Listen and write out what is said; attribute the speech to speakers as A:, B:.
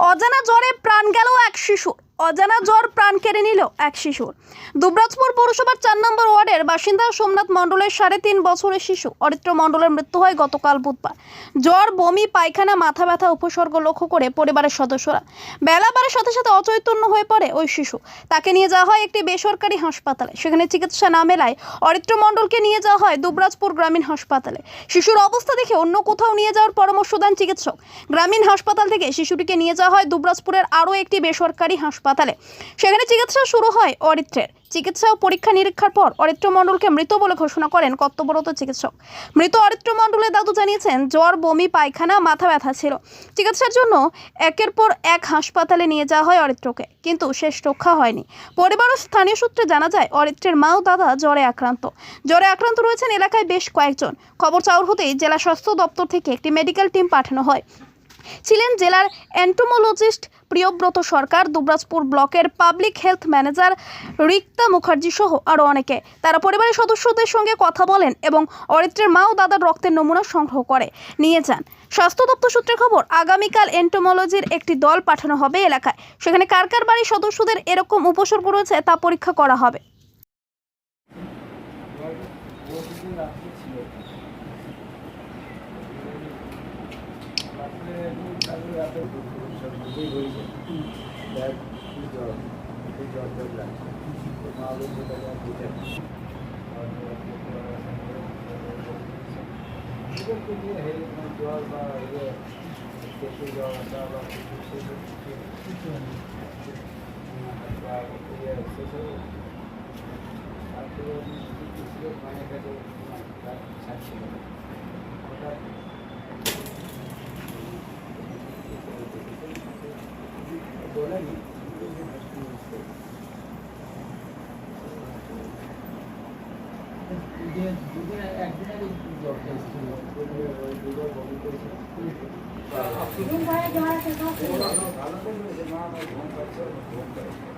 A: অজানা জ্বরে প্রাণ গেল এক শিশুর। অজানা জ্বর প্রাণ কেড়ে নিল এক শিশুর দুবরাজপুর পৌরসভার চার নম্বর ওয়ার্ডের বাসিন্দা সোমনাথ মণ্ডলের সাড়ে তিন বছরের শিশু। অরিত্র মণ্ডলের মৃত্যু হয় গতকাল বুধবার। জ্বর, বমি, পায়খানা, মাথা ব্যথা, উপসর্গ লক্ষ্য করে পরিবারের সদস্যরা বেলা বাড়ার সাথে সাথে অচৈতন্য হয়ে পড়ে ওই শিশু। তাকে নিয়ে যাওয়া হয় একটি বেসরকারি হাসপাতালে। সেখানে চিকিৎসা না মেলায় অরিত্র মণ্ডলকে নিয়ে যাওয়া হয় দুবরাজপুর গ্রামীণ হাসপাতালে। শিশুর অবস্থা দেখে অন্য কোথাও নিয়ে যাওয়ার পরামর্শ দেন চিকিৎসক। গ্রামীণ হাসপাতাল থেকে শিশুটিকে নিয়ে যাওয়া হয় দুবরাজপুরের আরও একটি বেসরকারি হাসপাতালে। সেখানে চিকিৎসা শুরু হয় অরিত্রের। চিকিৎসা ও পরীক্ষা নিরীক্ষার পর অরিত্র মণ্ডলকে মৃত বলে ঘোষণা করেন কর্তব্যরত চিকিৎসক। মৃত অরিত্র মণ্ডলের দাদু জানিয়েছেন, জ্বর, বমি, পায়খানা, মাথা ব্যথা ছিল। চিকিৎসার জন্য একের পর এক হাসপাতালে নিয়ে যাওয়া হয় অরিত্রকে, কিন্তু শেষ রক্ষা হয়নি। পরিবার স্থানীয় সূত্রে জানা যায়, অরিত্রের মা ও দাদা জ্বরে আক্রান্ত। জ্বরে আক্রান্ত রয়েছেন এলাকায় বেশ কয়েকজন। খবর চাউর হতেই জেলা স্বাস্থ্য দপ্তর থেকে একটি মেডিকেল টিম পাঠানো হয়। ছিলেন জেলার অ্যান্টোমোলজিস্ট প্রিয়ব্রত সরকার, দুবরাজপুর ব্লকের public health manager Rikta Mukherjee সহ আরও অনেকে। তারা পরিবারের সদস্যদের সঙ্গে কথা বলেন এবং অরিত্রের মা ও দাদার রক্তের নমুনা সংগ্রহ করে। নিয়ে যান। স্বাস্থ্য দপ্তর সূত্রে খবর, আগামীকাল এন্টোমোলজির একটি দল পাঠানো হবে এলাকায়। সেখানে কার কার বাড়ির সদস্যদের এরকম উপসর্গ রয়েছে তা পরীক্ষা করা হবে।
B: big reason that his job, his job was left. So now we look at that detail. इधर के लिए है इतना जॉब का ये खेती जॉब का बात कुछ कुछ
C: कुछ
B: ये सोशल आपके लिए इसलिए मायने का जो साक्षी है ঘুম পাচ্ছে ঘুম করে